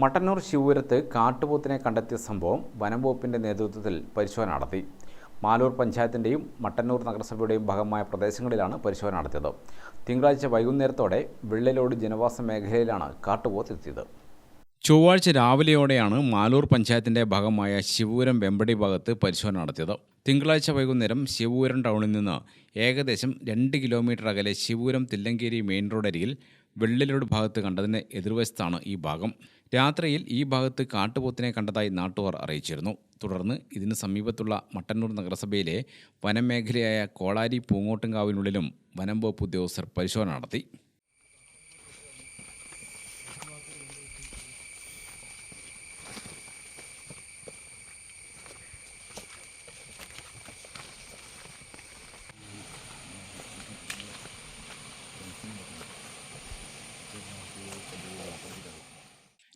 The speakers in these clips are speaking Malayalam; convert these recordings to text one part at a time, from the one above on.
മട്ടന്നൂർ ശിവപുരത്ത് കാട്ടുപോത്തിനെ കണ്ടെത്തിയ സംഭവം വനംവകുപ്പിന്റെ നേതൃത്വത്തിൽ പരിശോധന നടത്തി. മാലൂർ പഞ്ചായത്തിന്റെയും മട്ടന്നൂർ നഗരസഭയുടെയും ഭാഗമായ പ്രദേശങ്ങളിലാണ് പരിശോധന നടത്തിയത്. തിങ്കളാഴ്ച വൈകുന്നേരത്തോടെ വെള്ളിലോട് ജനവാസ മേഖലയിലാണ് കാട്ടുപോത്ത് എത്തിയത്. ചൊവ്വാഴ്ച രാവിലെയോടെയാണ് മാലൂർ പഞ്ചായത്തിന്റെ ഭാഗമായ ശിവപുരം വെമ്പടി ഭാഗത്ത് പരിശോധന നടത്തിയത്. തിങ്കളാഴ്ച വൈകുന്നേരം ശിവപുരം ടൗണിൽ നിന്ന് ഏകദേശം രണ്ട് കിലോമീറ്റർ അകലെ ശിവപുരം തില്ലങ്കേരി മെയിൻ റോഡരികിൽ വെള്ളിലോട് ഭാഗത്ത് കണ്ടതിന് എതിർവശത്താണ് ഈ ഭാഗം. രാത്രിയിൽ ഈ ഭാഗത്ത് കാട്ടുപോത്തിനെ കണ്ടതായി നാട്ടുകാർ അറിയിച്ചിരുന്നു. തുടർന്ന് ഇതിന് സമീപത്തുള്ള മട്ടന്നൂർ നഗരസഭയിലെ വനമേഖലയായ കോളാരി പൂങ്ങോട്ടുംകാവിനുള്ളിലും വനം വകുപ്പ് ഉദ്യോഗസ്ഥർ പരിശോധന നടത്തി.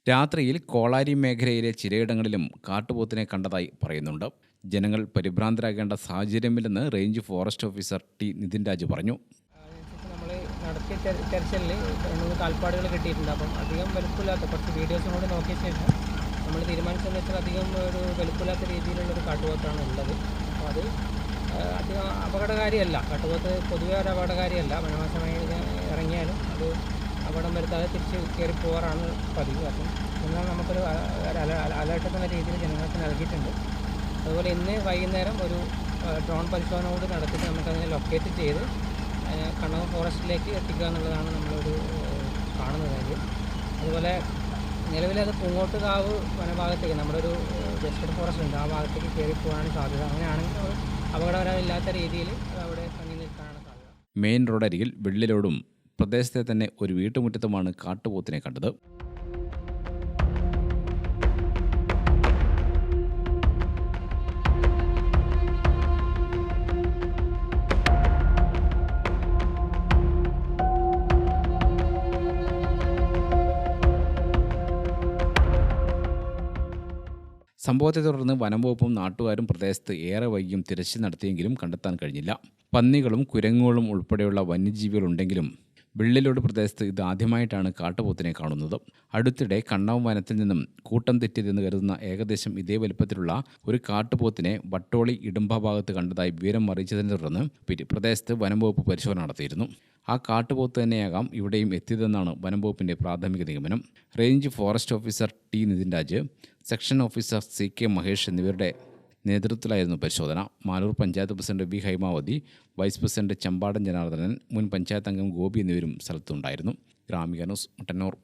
രാത്രിയിൽ കോളാരി മേഖലയിലെ ചിലയിടങ്ങളിലും കാട്ടുപോത്തിനെ കണ്ടതായി പറയുന്നുണ്ട്. ജനങ്ങൾ പരിഭ്രാന്തരാകേണ്ട സാഹചര്യമില്ലെന്ന് range forest officer T Nitin Raj പറഞ്ഞു. നടത്തിയ തെര- തെരച്ചിലിൽ രണ്ട് മൂന്ന് കാൽപ്പാടുകൾ കിട്ടിയിട്ടുണ്ട്. അപ്പം അധികം വലുപ്പമില്ലാത്ത കുറച്ച് വീഡിയോസും കൂടി നോക്കിയ ശേഷം നമ്മൾ തീരുമാനിച്ചതെന്ന് വെച്ചാൽ അധികം ഒരു വലുപ്പമില്ലാത്ത രീതിയിലുള്ള ഒരു കാട്ടുപോത്താണ് ഉള്ളത്. അപ്പോൾ അത് അധികം അപകടകാരിയല്ല. കാട്ടുപോത്ത് പൊതുവെ ഒരു അപകടകാരിയല്ല. വനവാസമായി ഇറങ്ങിയാലും അത് അപകടം വരുത്താതെ തിരിച്ച് കയറി പോകാറാണ് പതിവ്. അപ്പം എന്നാൽ നമുക്കൊരു അലേർട്ട് എന്ന രീതിയിൽ ജനങ്ങൾക്ക് നൽകിയിട്ടുണ്ട്. അതുപോലെ ഇന്ന് വൈകുന്നേരം ഒരു ഡ്രോൺ പരിശോധന കൂടി നടത്തിയിട്ട് നമുക്കതിനെ ലൊക്കേറ്റ് ചെയ്ത് കണ്ണകം ഫോറസ്റ്റിലേക്ക് എത്തിക്കുക എന്നുള്ളതാണ് നമ്മളൊരു കാണുന്നത് അതിൽ അതുപോലെ നിലവിൽ അത് പൂങ്ങോട്ടുകാവ് വനഭാഗത്തേക്ക് നമ്മുടെ ഒരു വെസ്റ്റേൺ ഫോറസ്റ്റ് ഉണ്ട് ആ ഭാഗത്തേക്ക് കയറി പോകാനാണ് സാധ്യത. അങ്ങനെയാണെങ്കിൽ അപകടകരമില്ലാത്ത രീതിയിൽ അവിടെ തങ്ങി നിൽക്കാനാണ് സാധ്യത. മെയിൻ റോഡരികിൽ വെള്ളിലോടും പ്രദേശത്തെ തന്നെ ഒരു വീട്ടുമുറ്റത്തുമാണ് കാട്ടുപോത്തിനെ കണ്ടത്. സംഭവത്തെ തുടർന്ന് വനംവകുപ്പും നാട്ടുകാരും പ്രദേശത്ത് ഏറെ വൈകിയും തിരച്ചിൽ നടത്തിയെങ്കിലും കണ്ടെത്താൻ കഴിഞ്ഞില്ല. പന്നികളും കുരങ്ങുകളും ഉൾപ്പെടെയുള്ള വന്യജീവികളുണ്ടെങ്കിലും വെള്ളിലോട് പ്രദേശത്ത് ഇത് ആദ്യമായിട്ടാണ് കാട്ടുപോത്തിനെ കാണുന്നത്. അടുത്തിടെ കണ്ണാവ് വനത്തിൽ നിന്നും കൂട്ടം തെറ്റിയതെന്ന് കരുതുന്ന ഏകദേശം ഇതേ വലുപ്പത്തിലുള്ള ഒരു കാട്ടുപോത്തിനെ വട്ടോളി ഇടുമ്പ ഭാഗത്ത് കണ്ടതായി വിവരം അറിയിച്ചതിനെ തുടർന്ന് പ്രദേശത്ത് പ്രദേശത്ത് വനംവകുപ്പ് പരിശോധന നടത്തിയിരുന്നു. ആ കാട്ടുപോത്ത് തന്നെയാകാം ഇവിടെയും എത്തിയതെന്നാണ് വനംവകുപ്പിന്റെ പ്രാഥമിക നിഗമനം. Range forest officer T. Nitin Raj section officer C. K. Mahesh എന്നിവരുടെ നേതൃത്വത്തിലായിരുന്നു പരിശോധന. Maloor panchayat president V Haimavathi vice president Champadan Janardanan മുൻ പഞ്ചായത്ത് അംഗം ഗോപി എന്നിവരും സ്ഥലത്തുണ്ടായിരുന്നു. ഗ്രാമിക ന്യൂസ് മട്ടന്നൂർ.